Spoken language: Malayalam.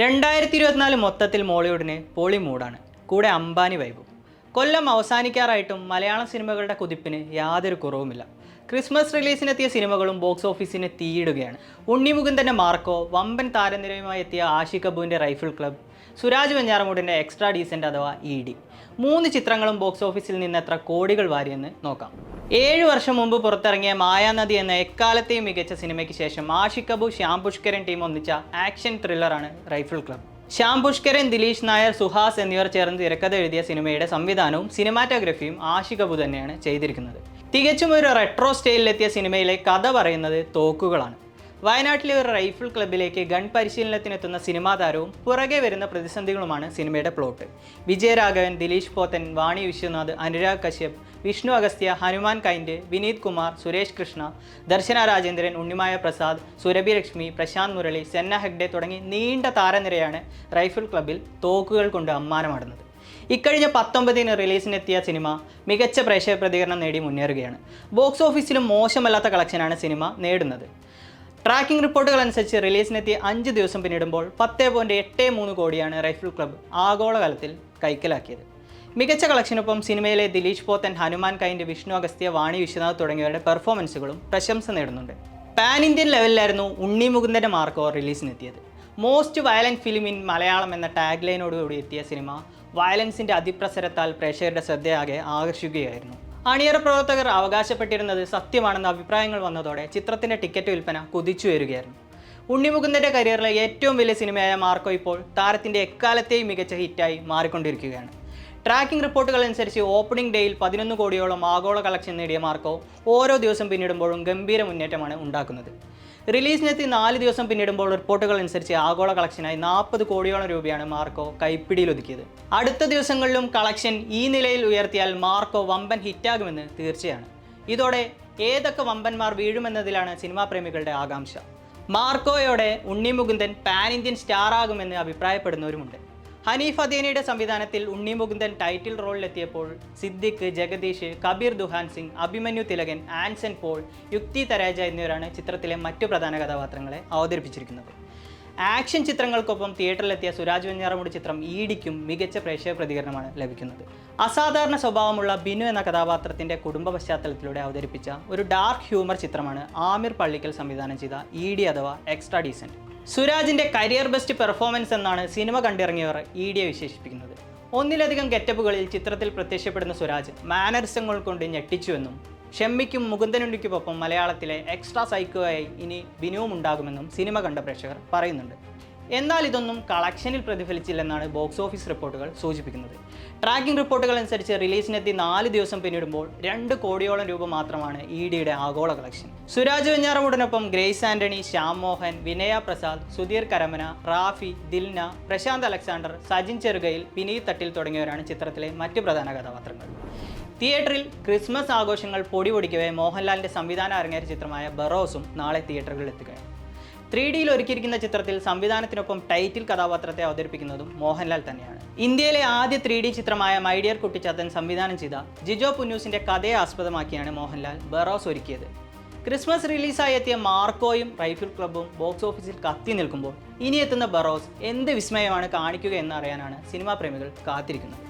രണ്ടായിരത്തി ഇരുപത്തിനാല് മൊത്തത്തിൽ മോളിവുഡിന് പൊളി മൂടാണ് കൂടെ അംബാനി വൈബും. കൊല്ലം അവസാനിക്കാറായിട്ടും മലയാളം സിനിമകളുടെ കുതിപ്പിന് യാതൊരു കുറവുമില്ല. ക്രിസ്മസ് റിലീസിനെത്തിയ സിനിമകളും ബോക്സ് ഓഫീസിന് തീയിടുകയാണ്. ഉണ്ണിമുകുന്ദന്റെ മാർക്കോ വമ്പൻ താരനിരയുമായി എത്തിയ ആഷി കബുവിന്റെ റൈഫിൾ ക്ലബ് സുരാജ് വെഞ്ഞാറമൂടിന്റെ എക്സ്ട്രാ ഡീസന്റ് അഥവാ ഇ ഡി. മൂന്ന് ചിത്രങ്ങളും ബോക്സ് ഓഫീസിൽ നിന്ന് എത്ര കോടികൾ വാരിയെന്ന് നോക്കാം. ഏഴ് വർഷം മുമ്പ് പുറത്തിറങ്ങിയ മായാനദി എന്ന എക്കാലത്തെയും മികച്ച സിനിമയ്ക്ക് ശേഷം ആഷിഖ് കപൂർ ശ്യാം പുഷ്കരൻ ടീം ഒന്നിച്ച ആക്ഷൻ ത്രില്ലറാണ് റൈഫിൾ ക്ലബ് ശ്യാം പുഷ്കരൻ ദിലീഷ് നായർ സുഹാസ് എന്നിവർ ചേർന്ന് തിരക്കഥ എഴുതിയ സിനിമയുടെ സംവിധാനവും സിനിമാറ്റോഗ്രഫിയും ആഷിഖ് തന്നെയാണ് ചെയ്തിരിക്കുന്നത്. തികച്ചും ഒരു റെട്രോ സ്റ്റൈലിലെത്തിയ സിനിമയിലെ കഥ പറയുന്നത് തോക്കുകളാണ്. വയനാട്ടിലെ ഒരു റൈഫിൾ ക്ലബിലേക്ക് ഗൺ പരിശീലനത്തിനെത്തുന്ന സിനിമാ താരവും പുറകെ വരുന്ന പ്രതിസന്ധികളുമാണ് സിനിമയുടെ പ്ലോട്ട് വിജയരാഘവൻ ദിലീഷ് പോത്തൻ വാണി വിശ്വനാഥ് അനുരാഗ് കശ്യപ് വിഷ്ണു അഗസ്ത്യ ഹനുമാൻ കൈൻഡ് വിനീത് കുമാർ സുരേഷ് കൃഷ്ണ ദർശന രാജേന്ദ്രൻ ഉണ്ണിമായ പ്രസാദ് സുരഭി ലക്ഷ്മി പ്രശാന്ത് മുരളി സെന്ന ഹെഗ്ഡെ തുടങ്ങി നീണ്ട താരനിരയാണ് റൈഫിൾ ക്ലബിൽ തോക്കുകൾ കൊണ്ട് അമ്മാനമാടുന്നത്. ഇക്കഴിഞ്ഞ പത്തൊമ്പതിന് റിലീസിനെത്തിയ സിനിമ മികച്ച പ്രേക്ഷക പ്രതികരണം നേടി മുന്നേറുകയാണ്. ബോക്സ് ഓഫീസിലും മോശമല്ലാത്ത കളക്ഷനാണ് സിനിമ നേടുന്നത്. ട്രാക്കിംഗ് റിപ്പോർട്ടുകൾ അനുസരിച്ച് റിലീസിനെത്തിയ അഞ്ച് ദിവസം പിന്നിടുമ്പോൾ പത്ത് പോയിന്റ് എട്ട് മൂന്ന് കോടിയാണ് റൈഫിൾ ക്ലബ്ബ് ആഗോളതലത്തിൽ കൈക്കലാക്കിയത്. മികച്ച കളക്ഷനൊപ്പം സിനിമയിലെ ദിലീഷ് പോത്തൻ ഹനുമാൻ കൈന്റെ വിഷ്ണു അഗസ്ത്യ വാണി വിശ്വനാഥ് തുടങ്ങിയവരുടെ പെർഫോമൻസുകളും പ്രശംസ നേടുന്നുണ്ട്. പാൻ ഇന്ത്യൻ ലെവലിലായിരുന്നു ഉണ്ണി മുകുന്ദന്റെ Marco റിലീസിനെത്തിയത്. Most violent film in Malayalam എന്ന ടാഗ് ലൈനോടുകൂടി എത്തിയ സിനിമ വയലൻസിന്റെ അതിപ്രസരത്താൽ പ്രേക്ഷകരുടെ ശ്രദ്ധയാകെ ആകർഷിക്കുകയായിരുന്നു. അണിയറ പ്രവർത്തകർ അവകാശപ്പെട്ടിരുന്നത് സത്യമാണെന്ന അഭിപ്രായങ്ങൾ വന്നതോടെ ചിത്രത്തിന്റെ ടിക്കറ്റ് വിൽപ്പന കുതിച്ചുയരുകയായിരുന്നു ഉണ്ണിമുകുന്ദന്റെ കരിയറിലെ ഏറ്റവും വലിയ സിനിമയായ മാർക്കോ ഇപ്പോൾ താരത്തിന്റെ എക്കാലത്തെയും മികച്ച ഹിറ്റായി മാറിക്കൊണ്ടിരിക്കുകയാണ്. ട്രാക്കിംഗ് റിപ്പോർട്ടുകൾ അനുസരിച്ച് ഓപ്പണിംഗ് ഡേയിൽ പതിനൊന്ന് കോടിയോളം ആഗോള കളക്ഷൻ നേടിയ മാർക്കോ ഓരോ ദിവസം പിന്നിടുമ്പോഴും ഗംഭീര മുന്നേറ്റമാണ് ഉണ്ടാക്കുന്നത്. റിലീസിനെത്തി നാല് ദിവസം പിന്നിടുമ്പോൾ റിപ്പോർട്ടുകൾ അനുസരിച്ച് ആഗോള കളക്ഷനായി നാൽപ്പത് കോടിയോളം രൂപയാണ് മാർക്കോ കൈപ്പിടിയിൽ ഒതുക്കിയത്. അടുത്ത ദിവസങ്ങളിലും കളക്ഷൻ ഈ നിലയിൽ ഉയർത്തിയാൽ മാർക്കോ വമ്പൻ ഹിറ്റാകുമെന്ന് തീർച്ചയാണ്. ഇതോടെ ഏതൊക്കെ വമ്പന്മാർ വീഴുമെന്നതിലാണ് സിനിമാ പ്രേമികളുടെ ആകാംക്ഷ. മാർക്കോയോടെ Unni Mukundan pan Indian star ആകുമെന്ന് അഭിപ്രായപ്പെടുന്നവരുമുണ്ട്. ഹനീഫ് അദേനയുടെ സംവിധാനത്തിൽ ഉണ്ണി മുകുന്ദൻ ടൈറ്റിൽ റോളിലെത്തിയപ്പോൾ സിദ്ദിഖ് ജഗദീഷ് കബീർ ദുഹാൻ സിംഗ് അഭിമന്യു തിലകൻ ആൻസൻ പോൾ യുക്തി തരാജ എന്നിവരാണ് ചിത്രത്തിലെ മറ്റു പ്രധാന കഥാപാത്രങ്ങളെ അവതരിപ്പിച്ചിരിക്കുന്നത്. ആക്ഷൻ ചിത്രങ്ങൾക്കൊപ്പം തിയേറ്ററിലെത്തിയ സുരാജ് വെഞ്ഞാറമൂട് ചിത്രം ഈഡിക്കും മികച്ച പ്രേക്ഷക പ്രതികരണമാണ് ലഭിക്കുന്നത്. അസാധാരണ സ്വഭാവമുള്ള ബിനു എന്ന കഥാപാത്രത്തിന്റെ കുടുംബ പശ്ചാത്തലത്തിലൂടെ അവതരിപ്പിച്ച ഒരു ഡാർക്ക് ഹ്യൂമർ ചിത്രമാണ് ആമിർ പള്ളിക്കൽ സംവിധാനം ചെയ്ത ഇ അഥവാ എക്സ്ട്രാ ഡീസന്റ് സുരാജിന്റെ കരിയർ ബെസ്റ്റ് പെർഫോമൻസ് എന്നാണ് സിനിമ കണ്ടിറങ്ങിയവർ ഇ ഡിയെ വിശേഷിപ്പിക്കുന്നത്. ഒന്നിലധികം ഗെറ്റപ്പുകളിൽ ചിത്രത്തിൽ പ്രത്യക്ഷപ്പെടുന്ന സുരാജ് മാനറിസങ്ങൾ കൊണ്ട് ഞെട്ടിച്ചുവെന്നും ഷെമ്മിക്കും മുകുന്ദനുണ്ടിക്കുമൊപ്പം മലയാളത്തിലെ എക്സ്ട്രാ സൈക്കോയായി ഇനി ബിനുവും ഉണ്ടാകുമെന്നും സിനിമ കണ്ട പ്രേക്ഷകർ പറയുന്നുണ്ട്. എന്നാൽ ഇതൊന്നും കളക്ഷനിൽ പ്രതിഫലിച്ചില്ലെന്നാണ് ബോക്സ് ഓഫീസ് റിപ്പോർട്ടുകൾ സൂചിപ്പിക്കുന്നത്. ട്രാക്കിംഗ് റിപ്പോർട്ടുകൾ അനുസരിച്ച് റിലീസിനെത്തി നാല് ദിവസം പിന്നിടുമ്പോൾ രണ്ട് കോടിയോളം രൂപ മാത്രമാണ് ഇ ഡിയുടെ ആഗോള കളക്ഷൻ. സുരാജ് വെഞ്ഞാറമൂടിനൊപ്പം ഗ്രേസ് ആന്റണി ശ്യാം മോഹൻ വിനയ പ്രസാദ് സുധീർ കരമന റാഫി ദിൽന പ്രശാന്ത് അലക്സാണ്ടർ സജിൻ ചെറുകയിൽ വിനീത് തട്ടിൽ തുടങ്ങിയവരാണ് ചിത്രത്തിലെ മറ്റ് പ്രധാന കഥാപാത്രങ്ങൾ. തിയേറ്ററിൽ ക്രിസ്മസ് ആഘോഷങ്ങൾ പൊടി മോഹൻലാലിന്റെ സംവിധാനം അരങ്ങേറ്റ ചിത്രമായ ബറോസും നാളെ തിയേറ്ററുകളിൽ എത്തുകയാണ്. ത്രീ ഡിയിൽ ഒരുക്കിയിരിക്കുന്ന ചിത്രത്തിൽ സംവിധാനത്തിനൊപ്പം ടൈറ്റിൽ കഥാപാത്രത്തെ അവതരിപ്പിക്കുന്നതും മോഹൻലാൽ തന്നെയാണ്. ഇന്ത്യയിലെ ആദ്യ ത്രീ ഡി ചിത്രമായ മൈഡിയർ കുട്ടിച്ചാത്തൻ സംവിധാനം ചെയ്ത ജിജോ പുന്നൂസിന്റെ കഥയെ ആസ്പദമാക്കിയാണ് മോഹൻലാൽ ബറോസ് ഒരുക്കിയത്. ക്രിസ്മസ് റിലീസായി എത്തിയ മാർക്കോയും റൈഫിൾ ക്ലബും ബോക്സ് ഓഫീസിൽ കത്തി നിൽക്കുമ്പോൾ ഇനി എത്തുന്ന ബറോസ് എന്ത് വിസ്മയമാണ് കാണിക്കുക എന്നറിയാനാണ് സിനിമാ പ്രേമികൾ കാത്തിരിക്കുന്നത്.